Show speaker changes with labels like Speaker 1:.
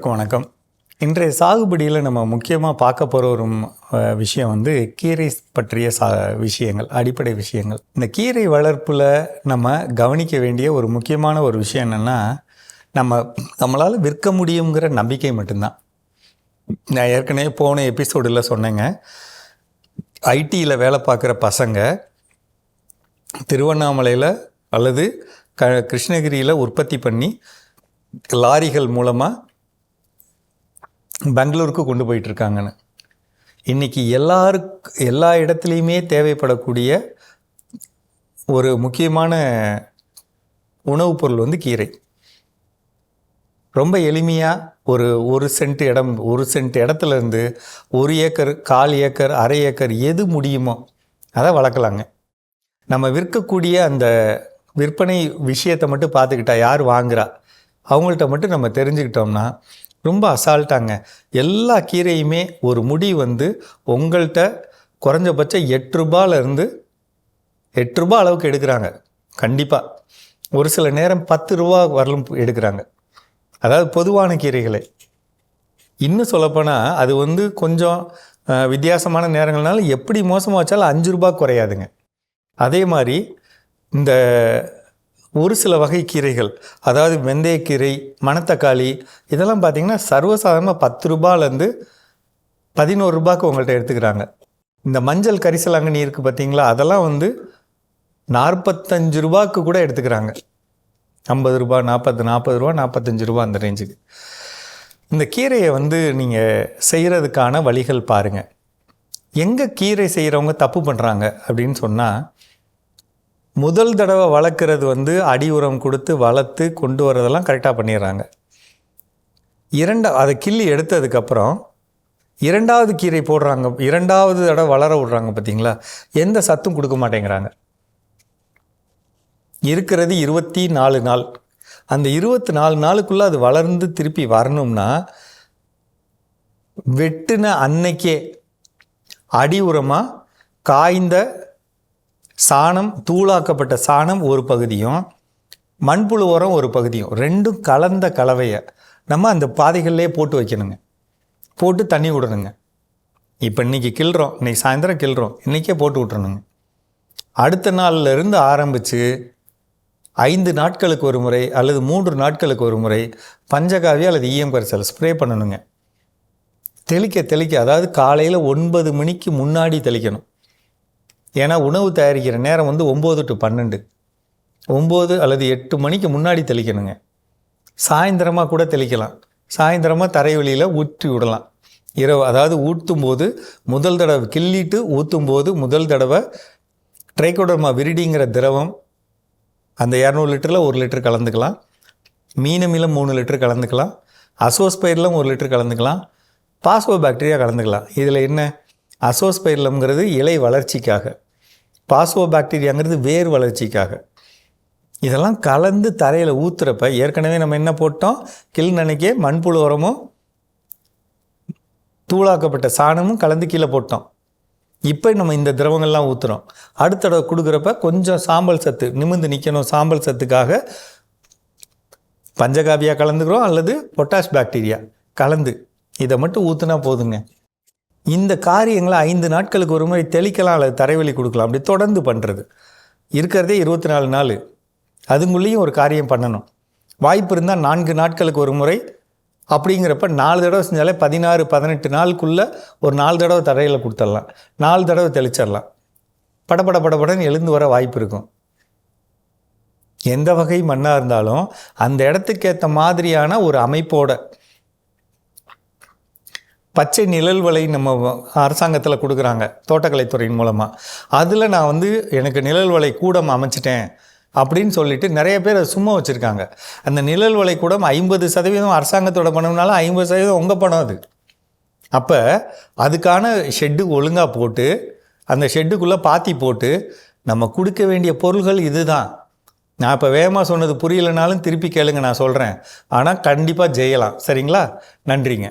Speaker 1: அனைவருக்கும் வணக்கம். இன்றைய சாகுபடியில் நம்ம முக்கியமாக பார்க்க போகிற ஒரு விஷயம் வந்து கீரை பற்றிய சா விஷயங்கள் அடிப்படை விஷயங்கள். இந்த கீரை வளர்ப்பில் நம்ம கவனிக்க வேண்டிய ஒரு முக்கியமான ஒரு விஷயம் என்னென்னா நம்ம நம்மளால் விற்க முடியுங்கிற நம்பிக்கை மட்டும்தான். நான் ஏற்கனவே போன எபிசோடில் சொன்னேங்க. ஐடியில் வேலை பார்க்குற பசங்க திருவண்ணாமலையில் அல்லது க கிருஷ்ணகிரியில் உற்பத்தி பண்ணி லாரிகள் மூலமாக பெங்களூருக்கு கொண்டு போயிட்டுருக்காங்கன்னு. இன்றைக்கி எல்லாருக்கு எல்லா இடத்துலையுமே தேவைப்படக்கூடிய ஒரு முக்கியமான உணவுப் பொருள் வந்து கீரை. ரொம்ப எளிமையாக ஒரு ஒரு சென்ட் இடம் ஒரு சென்ட் இடத்துல இருந்து ஒரு ஏக்கர் கால் ஏக்கர் அரை ஏக்கர் எது முடியுமோ அதை வளர்க்கலாங்க. நம்ம விற்கக்கூடிய அந்த விற்பனை விஷயத்தை மட்டும் பார்த்துக்கிட்டா யார் வாங்குறா? அவங்கள்ட்ட மட்டும் நம்ம தெரிஞ்சுக்கிட்டோம்னா ரொம்ப அசால்ட்டாங்க. எல்லா கீரையுமே ஒரு முடி வந்து உங்கள்கிட்ட குறைஞ்சபட்சம் எட்டு ரூபாயிலேருந்து எட்டு ரூபா அளவுக்கு எடுக்கிறாங்க. கண்டிப்பாக ஒரு சில நேரம் பத்து ரூபா வரலும் எடுக்கிறாங்க. அதாவது பொதுவான கீரைகளை. இன்னும் சொல்லப்போனால் அது வந்து கொஞ்சம் வித்தியாசமான நேரங்கள்னால எப்படி மோசமாக வச்சாலும் அஞ்சு ரூபா குறையாதுங்க. அதே மாதிரி இந்த ஒரு சில வகை கீரைகள் அதாவது வெந்தயக்கீரை மணத்தக்காளி இதெல்லாம் பார்த்தீங்கன்னா சர்வசாதாரணமாக பத்து ரூபாலேருந்து பதினோரு ரூபாய்க்கு உங்கள்கிட்ட எடுத்துக்கிறாங்க. இந்த மஞ்சள் கரிசலாங்கண்ணி இருக்குது பார்த்தீங்களா அதெல்லாம் வந்து நாற்பத்தஞ்சு ரூபாய்க்கு கூட எடுத்துக்கிறாங்க. ஐம்பது ரூபா நாற்பது நாற்பது ரூபா நாற்பத்தஞ்சு ரூபா அந்த ரேஞ்சுக்கு. இந்த கீரையை வந்து நீங்கள் செய்கிறதுக்கான வழிகள் பாருங்கள் எங்கே கீரை செய்கிறவங்க தப்பு பண்ணுறாங்க அப்படின்னு சொன்னால் முதல் தடவை வளர்க்குறது வந்து அடி உரம் கொடுத்து வளர்த்து கொண்டு வரதெல்லாம் கரெக்டாக பண்ணிடுறாங்க. இரண்டா அதை கிள்ளி எடுத்ததுக்கப்புறம் இரண்டாவது கீரை போடுறாங்க இரண்டாவது தடவை வளர விடுறாங்க பார்த்தீங்களா? எந்த சத்தும் கொடுக்க மாட்டேங்கிறாங்க. இருக்கிறது இருபத்தி நாலு நாள். அந்த இருபத்தி நாலு நாளுக்குள்ளே அது வளர்ந்து திருப்பி வரணும்னா வெட்டுன அன்னைக்கே அடி உரமாக காய்ந்த சாணம் தூளாக்கப்பட்ட சாணம் ஒரு பகுதியும் மண்புழு உரம் ஒரு பகுதியும். ரெண்டும் கலந்த கலவையை நம்ம அந்த பாதைகள்லேயே போட்டு வைக்கணுங்க. போட்டு தண்ணி விடணுங்க. இப்போ இன்றைக்கி கிள்றோம். இன்னைக்கு சாயந்தரம் கிள்றோம். இன்றைக்கே போட்டு விட்றணுங்க அடுத்த நாள்லேருந்து ஆரம்பித்து ஐந்து நாட்களுக்கு ஒரு முறை அல்லது மூன்று நாட்களுக்கு ஒரு முறை பஞ்சகாவி அல்லது ஈயம் கரைசல் ஸ்ப்ரே பண்ணணுங்க. தெளிக்க தெளிக்க அதாவது காலையில் ஒன்பது மணிக்கு முன்னாடி தெளிக்கணும். ஏன்னா உணவு தயாரிக்கிற நேரம் வந்து ஒம்பது டு பன்னெண்டு. ஒம்பது அல்லது எட்டு மணிக்கு முன்னாடி தெளிக்கணுங்க. சாயந்தரமாக கூட தெளிக்கலாம். சாயந்தரமாக தரைவெளியில் ஊற்றி விடலாம். இரவு அதாவது ஊற்றும் போது முதல் தடவை கிள்ளிட்டு ஊற்றும் போது முதல் தடவை ட்ரைகோடர்மா விரிடிங்கிற திரவம் அந்த இரநூறு லிட்டரில் ஒரு லிட்டர் கலந்துக்கலாம். மீனமிலம் மூணு லிட்டர் கலந்துக்கலாம். அசோஸ்பைரிலம் ஒரு லிட்டர் கலந்துக்கலாம். பாஸ்போ பாக்டீரியா கலந்துக்கலாம். இதில் என்ன? அசோஸ்பைரலம்ங்கிறது இலை வளர்ச்சிக்காக. பாஸ்வோ பாக்டீரியாங்கிறது வேர் வளர்ச்சிக்காக. இதெல்லாம் கலந்து தரையில் ஊற்றுறப்ப ஏற்கனவே நம்ம என்ன போட்டோம்? கில் நினைக்க மண்புழு உரமும் தூளாக்கப்பட்ட சாணமும் கலந்து கீழே போட்டோம். இப்போ நம்ம இந்த திரவங்கள்லாம் ஊற்றுறோம் அடுத்த தடவை கொடுக்குறப்ப கொஞ்சம் சாம்பல் சத்து நிமிர்ந்து நிற்கணும் சாம்பல் சத்துக்காக பஞ்சகாவியாக கலந்துக்கிறோம் அல்லது பொட்டாஷ் பாக்டீரியா கலந்து இதை மட்டும் ஊற்றுனா போதுங்க. இந்த காரியங்களை ஐந்து நாட்களுக்கு ஒரு முறை தெளிக்கலாம் அல்லது தரைவெளி கொடுக்கலாம். அப்படி தொடர்ந்து பண்ணுறது இருக்கிறதே இருபத்தி நாலு நாள். அதுங்குள்ளேயும் ஒரு காரியம் பண்ணணும். வாய்ப்பு இருந்தால் நான்கு நாட்களுக்கு ஒரு முறை. அப்படிங்கிறப்ப நாலு தடவை செஞ்சாலே பதினாறு பதினெட்டு நாளுக்குள்ளே ஒரு நாலு தடவை தரையில் கொடுத்துடலாம். நாலு தடவை தெளிச்சிடலாம். படபட படபடன்னு எழுந்து வர வாய்ப்பு இருக்கும். எந்த வகை மண்ணாக இருந்தாலும் அந்த இடத்துக்கு ஏற்ற மாதிரியான ஒரு அமைப்போட பச்சை நிழல் வலை நம்ம அரசாங்கத்தில் கொடுக்குறாங்க தோட்டக்கலைத்துறையின் மூலமாக அதில் நான் வந்து எனக்கு நிழல் வலை கூடம் அமைச்சிட்டேன் அப்படின்னு சொல்லிட்டு நிறைய பேர் அதை சும்மா வச்சுருக்காங்க. அந்த நிழல் வலை கூடம் ஐம்பது சதவீதம் அரசாங்கத்தோட பணம்னாலும் ஐம்பது சதவீதம் உங்கள் பணம் அது. அப்போ அதுக்கான ஷெட்டு ஒழுங்காக போட்டு அந்த ஷெட்டுக்குள்ளே பாத்தி போட்டு நம்ம கொடுக்க வேண்டிய பொருள்கள் இதுதான். நான் இப்போ வேகமாக சொன்னது புரியலைனாலும் திருப்பி கேளுங்க நான் சொல்கிறேன் ஆனால் கண்டிப்பாக ஜெயலாம். சரிங்களா? நன்றிங்க.